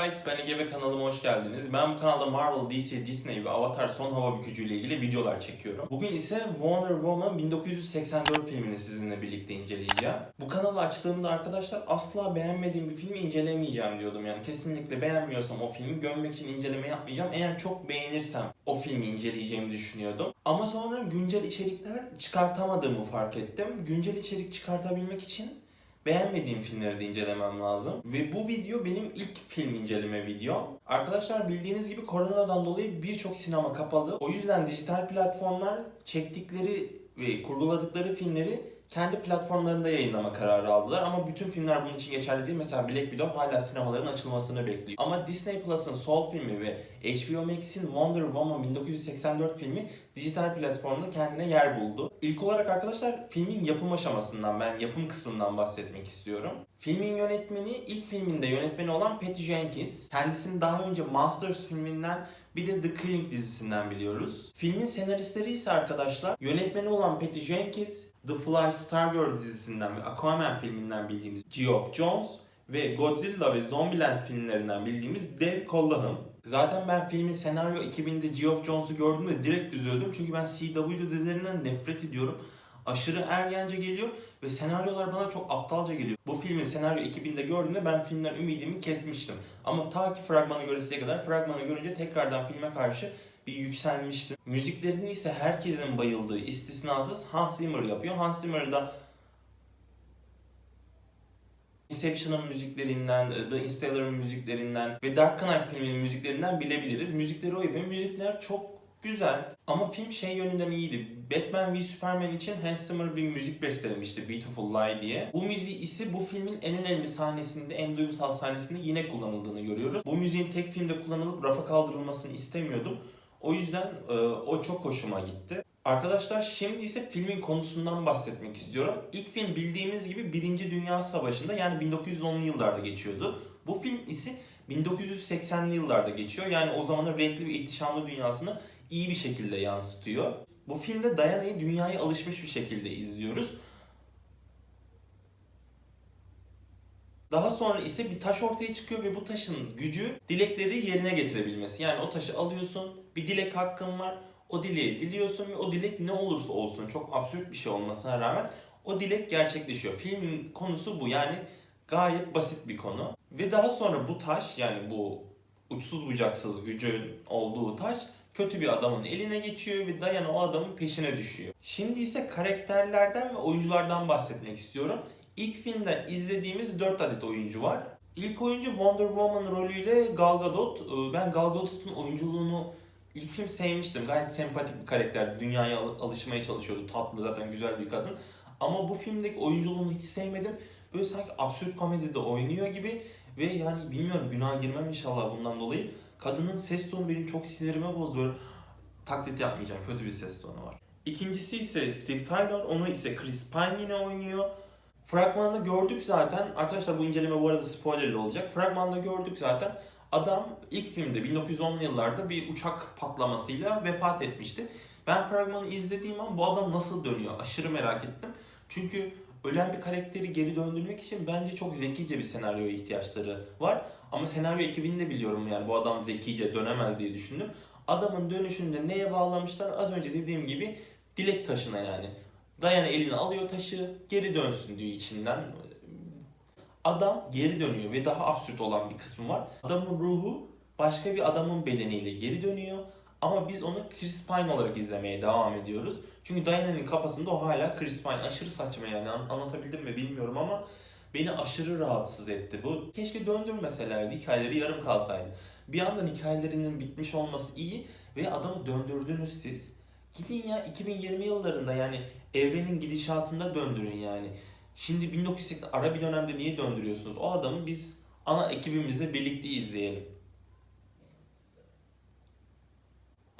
guys, ben Ege ve kanalıma hoş geldiniz. Ben bu kanalda Marvel, DC, Disney ve Avatar Son Hava Bükücü ile ilgili videolar çekiyorum. Bugün ise Wonder Woman 1984 filmini sizinle birlikte inceleyeceğim. Bu kanalı açtığımda arkadaşlar asla beğenmediğim bir filmi incelemeyeceğim diyordum. Yani kesinlikle beğenmiyorsam o filmi gömmek için inceleme yapmayacağım. Eğer çok beğenirsem o filmi inceleyeceğimi düşünüyordum. Ama sonra güncel içerikler çıkartamadığımı fark ettim. Güncel içerik çıkartabilmek için beğenmediğim filmleri de incelemem lazım. Ve bu video benim ilk film inceleme videom. Arkadaşlar bildiğiniz gibi koronadan dolayı birçok sinema kapalı. O yüzden dijital platformlar çektikleri ve kurguladıkları filmleri kendi platformlarında yayınlama kararı aldılar ama bütün filmler bunun için geçerli değil. Mesela Black Widow hala sinemaların açılmasını bekliyor. Ama Disney Plus'ın Soul filmi ve HBO Max'in Wonder Woman 1984 filmi dijital platformda kendine yer buldu. İlk olarak arkadaşlar filmin yapım aşamasından ben yapım kısmından bahsetmek istiyorum. Filmin yönetmeni ilk filminde yönetmeni olan Patty Jenkins. Kendisini daha önce Monsters filminden bir de The Killing dizisinden biliyoruz. Filmin senaristleri ise arkadaşlar yönetmeni olan Patty Jenkins, The Fly Stargirl dizisinden ve Aquaman filminden bildiğimiz Geoff Jones ve Godzilla ve Zombieland filmlerinden bildiğimiz Dave Collahan. Zaten ben filmin senaryo ekibinde Geoff Jones'u gördüğümde direkt üzüldüm. Çünkü ben CW dizilerinden nefret ediyorum. Aşırı ergence geliyor ve senaryolar bana çok aptalca geliyor. Bu filmin senaryo ekibinde gördüğümde ben filmden ümidimi kesmiştim. Ama ta ki fragmanı göresiye kadar fragmanı görünce tekrardan filme karşı bir yükselmiştim. Müziklerini ise herkesin bayıldığı istisnasız Hans Zimmer yapıyor. Hans Zimmer da Inception'ın müziklerinden, The Interstellar'ın müziklerinden ve Dark Knight filminin müziklerinden bilebiliriz. Müzikleri o yapıyor. Müzikler çok güzel. Ama film şey yönünden iyiydi. Batman v Superman için Hans Zimmer bir müzik bestelemişti Beautiful Lie diye. Bu müziği ise bu filmin en önemli sahnesinde, en duygusal sahnesinde yine kullanıldığını görüyoruz. Bu müziğin tek filmde kullanılıp rafa kaldırılmasını istemiyordum. O yüzden e, o çok hoşuma gitti. Arkadaşlar şimdi ise filmin konusundan bahsetmek istiyorum. İlk film bildiğimiz gibi Birinci Dünya Savaşı'nda yani 1910'lu yıllarda geçiyordu. Bu film ise 1980'li yıllarda geçiyor. Yani o zamanın renkli ve ihtişamlı dünyasını iyi bir şekilde yansıtıyor. Bu filmde Diana'yı dünyaya alışmış bir şekilde izliyoruz. Daha sonra ise bir taş ortaya çıkıyor ve bu taşın gücü dilekleri yerine getirebilmesi. Yani o taşı alıyorsun, bir dilek hakkın var. O dileği diliyorsun ve o dilek ne olursa olsun çok absürt bir şey olmasına rağmen o dilek gerçekleşiyor. Filmin konusu bu yani gayet basit bir konu. Ve daha sonra bu taş yani bu uçsuz bucaksız gücün olduğu taş kötü bir adamın eline geçiyor ve Diana o adamın peşine düşüyor. Şimdi ise karakterlerden ve oyunculardan bahsetmek istiyorum. İlk filmden izlediğimiz 4 adet oyuncu var. İlk oyuncu Wonder Woman rolüyle Gal Gadot. Ee, Ben Gal Gadot'un oyunculuğunu ilk film sevmiştim. Gayet sempatik bir karakter. Dünyaya al- alışmaya çalışıyordu. Tatlı zaten güzel bir kadın. Ama bu filmdeki oyunculuğunu hiç sevmedim. Böyle sanki absürt komedide oynuyor gibi ve yani bilmiyorum günah girmem inşallah bundan dolayı. Kadının ses tonu benim çok sinirime bozdu. Böyle taklit yapmayacağım. Kötü bir ses tonu var. İkincisi ise Steve Tyler. Onu ise Chris Pine yine oynuyor. Fragmanda gördük zaten. Arkadaşlar bu inceleme bu arada spoilerli olacak. Fragmanda gördük zaten. Adam ilk filmde 1910'lu yıllarda bir uçak patlamasıyla vefat etmişti. Ben fragmanı izlediğim an bu adam nasıl dönüyor aşırı merak ettim. Çünkü ölen bir karakteri geri döndürmek için bence çok zekice bir senaryoya ihtiyaçları var. Ama senaryo ekibini de biliyorum yani bu adam zekice dönemez diye düşündüm. Adamın dönüşünde neye bağlamışlar? Az önce dediğim gibi dilek taşına yani. Diana eline alıyor taşı geri dönsün diyor içinden. Adam geri dönüyor ve daha absürt olan bir kısmı var. Adamın ruhu başka bir adamın bedeniyle geri dönüyor. Ama biz onu Chris Pine olarak izlemeye devam ediyoruz. Çünkü Diana'nın kafasında o hala Chris Pine. Aşırı saçma yani An- anlatabildim mi bilmiyorum ama beni aşırı rahatsız etti bu. Keşke döndürmeselerdi, hikayeleri yarım kalsaydı. Bir yandan hikayelerinin bitmiş olması iyi ve adamı döndürdünüz siz. Gidin ya 2020 yıllarında yani evrenin gidişatında döndürün yani. Şimdi 1980 ara bir dönemde niye döndürüyorsunuz? O adamı biz ana ekibimizle birlikte izleyelim.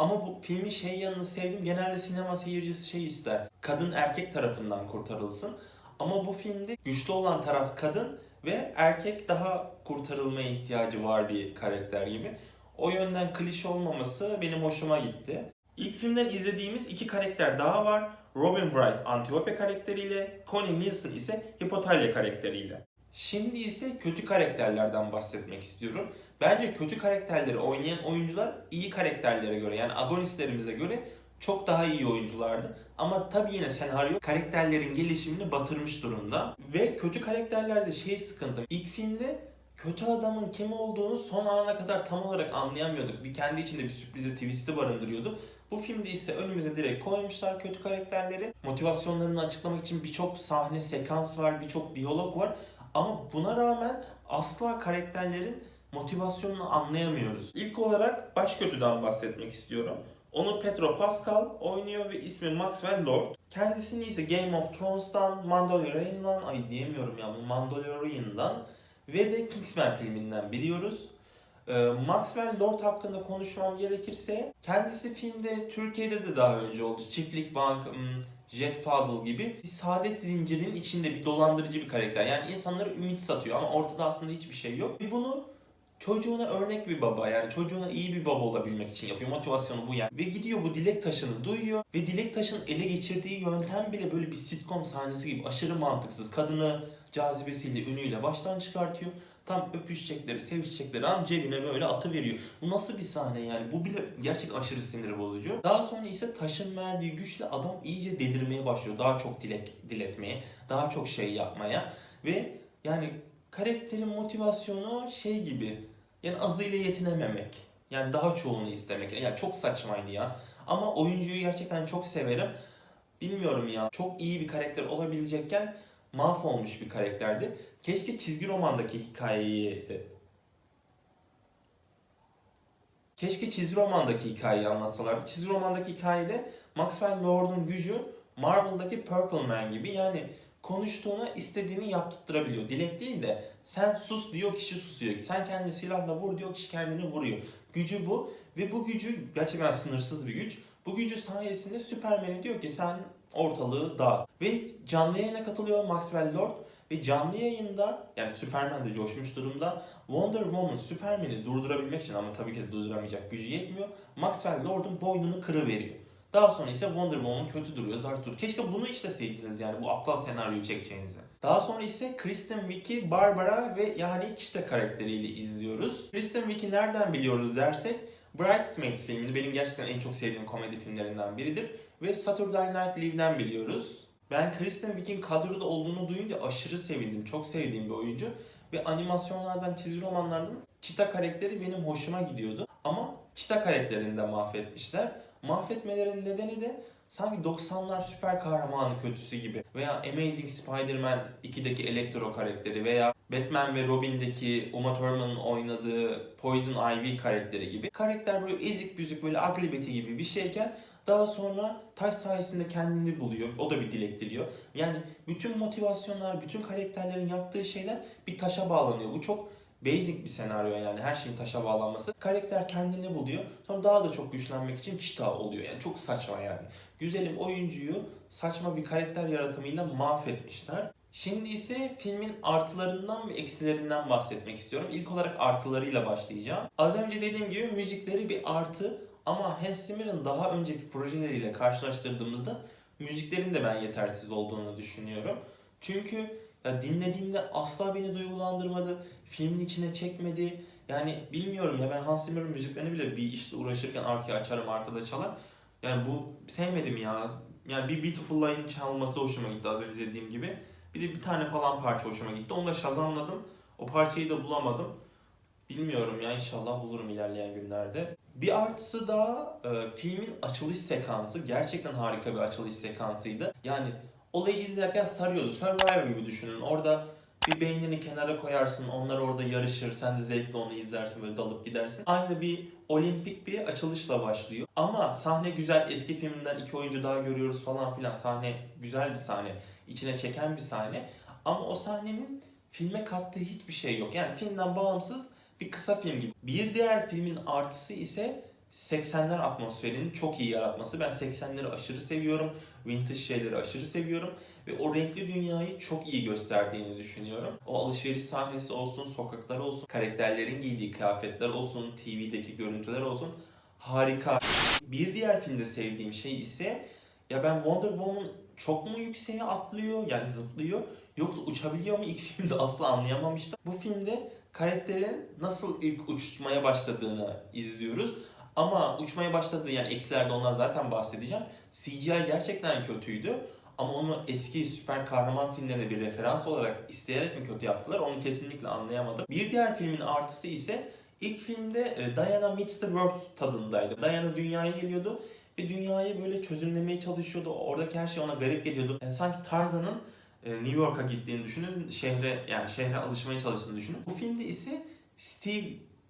Ama bu filmin şey yanını sevdim. Genelde sinema seyircisi şey ister. Kadın erkek tarafından kurtarılsın. Ama bu filmde güçlü olan taraf kadın ve erkek daha kurtarılmaya ihtiyacı var bir karakter gibi. O yönden klişe olmaması benim hoşuma gitti. İlk filmden izlediğimiz iki karakter daha var. Robin Wright Antiope karakteriyle, Connie Nielsen ise Hippotalia karakteriyle. Şimdi ise kötü karakterlerden bahsetmek istiyorum. Bence kötü karakterleri oynayan oyuncular iyi karakterlere göre yani agonistlerimize göre çok daha iyi oyunculardı. Ama tabii yine senaryo karakterlerin gelişimini batırmış durumda. Ve kötü karakterlerde şey sıkıntı. İlk filmde kötü adamın kim olduğunu son ana kadar tam olarak anlayamıyorduk. Bir kendi içinde bir sürprizi, twist'i barındırıyordu. Bu filmde ise önümüze direkt koymuşlar kötü karakterleri. Motivasyonlarını açıklamak için birçok sahne, sekans var, birçok diyalog var. Ama buna rağmen asla karakterlerin motivasyonunu anlayamıyoruz. İlk olarak baş kötüden bahsetmek istiyorum. Onu Pedro Pascal oynuyor ve ismi Maxwell Lord. Kendisini ise Game of Thrones'tan, Mandalorian'dan, ay diyemiyorum ya bu Mandalorian'dan ve de Kingsman filminden biliyoruz. Ee, Maxwell Lord hakkında konuşmam gerekirse kendisi filmde Türkiye'de de daha önce oldu. Çiftlik Bank, hmm, Jet Fadıl gibi bir saadet zincirinin içinde bir dolandırıcı bir karakter. Yani insanlara ümit satıyor ama ortada aslında hiçbir şey yok. Ve bunu çocuğuna örnek bir baba yani çocuğuna iyi bir baba olabilmek için yapıyor. Motivasyonu bu yani. Ve gidiyor bu dilek taşını duyuyor ve dilek taşının ele geçirdiği yöntem bile böyle bir sitcom sahnesi gibi aşırı mantıksız. Kadını cazibesiyle, ünüyle baştan çıkartıyor. Tam öpüşecekleri, sevişecekleri an cebine böyle atı veriyor. Bu nasıl bir sahne yani? Bu bile gerçekten aşırı sinir bozucu. Daha sonra ise taşın verdiği güçle adam iyice delirmeye başlıyor. Daha çok dilek diletmeye, daha çok şey yapmaya ve yani karakterin motivasyonu şey gibi yani azıyla yetinememek. Yani daha çoğunu istemek. Yani çok saçmaydı ya. Ama oyuncuyu gerçekten çok severim. Bilmiyorum ya. Çok iyi bir karakter olabilecekken mahvolmuş bir karakterdi. Keşke çizgi romandaki hikayeyi e, Keşke çizgi romandaki hikayeyi anlatsalar. Çizgi romandaki hikayede Maxwell Lord'un gücü Marvel'daki Purple Man gibi yani konuştuğuna istediğini yaptırtırabiliyor. Dilek değil de sen sus diyor kişi susuyor. Sen kendini silahla vur diyor kişi kendini vuruyor. Gücü bu ve bu gücü gerçekten sınırsız bir güç. Bu gücü sayesinde Superman'e diyor ki sen ortalığı dağıt. Ve canlı yayına katılıyor Maxwell Lord ve canlı yayında yani Superman de coşmuş durumda Wonder Woman Superman'i durdurabilmek için ama tabii ki de durduramayacak gücü yetmiyor. Maxwell Lord'un boynunu kırıveriyor. Daha sonra ise Wonder Woman kötü duruyor. Zart zurt. Keşke bunu işleseydiniz yani bu aptal senaryoyu çekeceğinize. Daha sonra ise Kristen Wiig'i Barbara ve yani Cheetah karakteriyle izliyoruz. Kristen Wiig'i nereden biliyoruz dersek Bridesmaids filmini benim gerçekten en çok sevdiğim komedi filmlerinden biridir. Ve Saturday Night Live'den biliyoruz. Ben Kristen Wiig'in kadroda olduğunu duyunca aşırı sevindim. Çok sevdiğim bir oyuncu. Ve animasyonlardan, çizgi romanlardan Cheetah karakteri benim hoşuma gidiyordu. Ama Cheetah karakterini de mahvetmişler. Mahvetmelerin nedeni de sanki 90'lar süper kahramanı kötüsü gibi veya Amazing Spider-Man 2'deki Electro karakteri veya Batman ve Robin'deki Uma Thurman'ın oynadığı Poison Ivy karakteri gibi. Karakter böyle ezik büzük böyle Betty gibi bir şeyken daha sonra taş sayesinde kendini buluyor. O da bir dilek diliyor. Yani bütün motivasyonlar, bütün karakterlerin yaptığı şeyler bir taşa bağlanıyor. Bu çok basic bir senaryo yani her şeyin taşa bağlanması. Karakter kendini buluyor. Sonra daha da çok güçlenmek için çita oluyor. Yani çok saçma yani. Güzelim oyuncuyu saçma bir karakter yaratımıyla mahvetmişler. Şimdi ise filmin artılarından ve eksilerinden bahsetmek istiyorum. İlk olarak artılarıyla başlayacağım. Az önce dediğim gibi müzikleri bir artı ama Hans Zimmer'ın daha önceki projeleriyle karşılaştırdığımızda müziklerin de ben yetersiz olduğunu düşünüyorum. Çünkü ya dinlediğimde asla beni duygulandırmadı, filmin içine çekmedi. Yani bilmiyorum ya ben Hans Zimmer'ın müziklerini bile bir işte uğraşırken arkaya açarım arkada çalar. Yani bu sevmedim ya. Yani bir Beautiful Line çalması hoşuma gitti az önce dediğim gibi. Bir de bir tane falan parça hoşuma gitti. Onu da şazamladım. O parçayı da bulamadım. Bilmiyorum ya inşallah bulurum ilerleyen günlerde. Bir artısı da e, filmin açılış sekansı gerçekten harika bir açılış sekansıydı. Yani olayı izlerken sarıyordu. Survivor gibi düşünün. Orada bir beynini kenara koyarsın, onlar orada yarışır, sen de zevkle onu izlersin, böyle dalıp gidersin. Aynı bir olimpik bir açılışla başlıyor. Ama sahne güzel, eski filmden iki oyuncu daha görüyoruz falan filan. Sahne güzel bir sahne, içine çeken bir sahne. Ama o sahnenin filme kattığı hiçbir şey yok. Yani filmden bağımsız bir kısa film gibi. Bir diğer filmin artısı ise 80'ler atmosferini çok iyi yaratması. Ben 80'leri aşırı seviyorum. Vintage şeyleri aşırı seviyorum. Ve o renkli dünyayı çok iyi gösterdiğini düşünüyorum. O alışveriş sahnesi olsun, sokaklar olsun, karakterlerin giydiği kıyafetler olsun, TV'deki görüntüler olsun. Harika. Bir diğer filmde sevdiğim şey ise ya ben Wonder Woman çok mu yükseğe atlıyor yani zıplıyor Yoksa uçabiliyor mu? İlk filmde asla anlayamamıştım. Bu filmde karakterin nasıl ilk uçmaya başladığını izliyoruz. Ama uçmaya başladığı yani eksilerde ondan zaten bahsedeceğim. CGI gerçekten kötüydü. Ama onu eski süper kahraman filmlerine bir referans olarak isteyerek mi kötü yaptılar onu kesinlikle anlayamadım. Bir diğer filmin artısı ise ilk filmde e, Diana Meets the World tadındaydı. Diana dünyaya geliyordu ve dünyayı böyle çözümlemeye çalışıyordu. Oradaki her şey ona garip geliyordu. Yani sanki Tarzan'ın e, New York'a gittiğini düşünün, şehre yani şehre alışmaya çalıştığını düşünün. Bu filmde ise Steve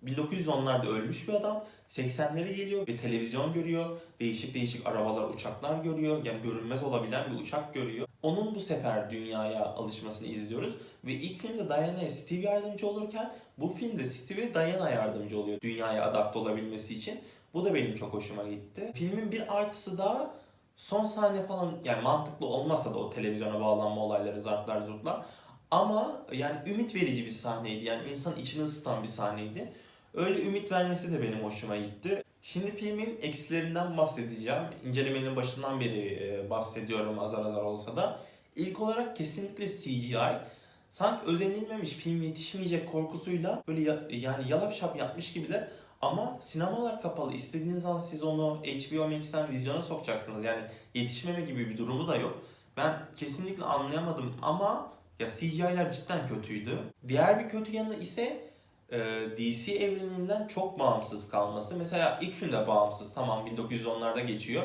1910'larda ölmüş bir adam. 80'lere geliyor ve televizyon görüyor. Değişik değişik arabalar, uçaklar görüyor. Yani görünmez olabilen bir uçak görüyor. Onun bu sefer dünyaya alışmasını izliyoruz. Ve ilk filmde Diana'ya Steve yardımcı olurken bu filmde Steve Diana yardımcı oluyor dünyaya adapte olabilmesi için. Bu da benim çok hoşuma gitti. Filmin bir artısı daha son sahne falan yani mantıklı olmasa da o televizyona bağlanma olayları zartlar zurtlar ama yani ümit verici bir sahneydi. Yani insan içini ısıtan bir sahneydi. Öyle ümit vermesi de benim hoşuma gitti. Şimdi filmin eksilerinden bahsedeceğim. İncelemenin başından beri e, bahsediyorum azar azar olsa da. İlk olarak kesinlikle CGI. Sanki özenilmemiş film yetişmeyecek korkusuyla böyle ya- yani yalap şap yapmış gibiler. Ama sinemalar kapalı. İstediğiniz an siz onu HBO Max'ten vizyona sokacaksınız. Yani yetişmeme gibi bir durumu da yok. Ben kesinlikle anlayamadım ama ya CGI'ler cidden kötüydü. Diğer bir kötü yanı ise DC evreninden çok bağımsız kalması. Mesela ilk filmde bağımsız. Tamam 1910'larda geçiyor.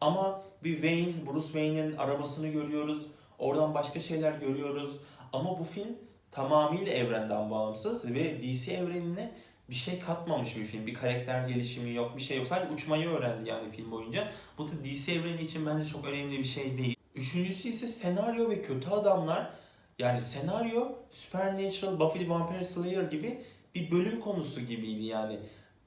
Ama bir Wayne, Bruce Wayne'in arabasını görüyoruz. Oradan başka şeyler görüyoruz. Ama bu film tamamıyla evrenden bağımsız ve DC evrenine bir şey katmamış bir film. Bir karakter gelişimi yok, bir şey yok. Sadece uçmayı öğrendi yani film boyunca. Bu da DC evreni için bence çok önemli bir şey değil. Üçüncüsü ise senaryo ve kötü adamlar. Yani senaryo Supernatural, Buffy the Vampire Slayer gibi bir bölüm konusu gibiydi yani.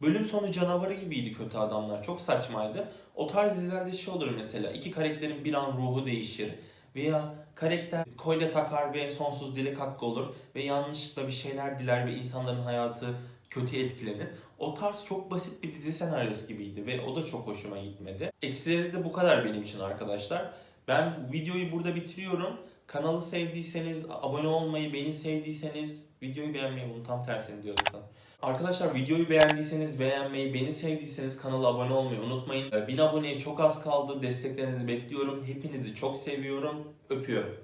Bölüm sonu canavarı gibiydi kötü adamlar. Çok saçmaydı. O tarz dizilerde şey olur mesela. iki karakterin bir an ruhu değişir. Veya karakter kolye takar ve sonsuz dilek hakkı olur. Ve yanlışlıkla bir şeyler diler ve insanların hayatı kötü etkilenir. O tarz çok basit bir dizi senaryosu gibiydi ve o da çok hoşuma gitmedi. Eksileri de bu kadar benim için arkadaşlar. Ben videoyu burada bitiriyorum. Kanalı sevdiyseniz, abone olmayı, beni sevdiyseniz videoyu beğenmeyi, bunun tam tersini diyordum sana. Arkadaşlar videoyu beğendiyseniz beğenmeyi, beni sevdiyseniz kanala abone olmayı unutmayın. Ee, 1000 aboneye çok az kaldı. Desteklerinizi bekliyorum. Hepinizi çok seviyorum. Öpüyorum.